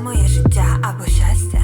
моє життя або щастя.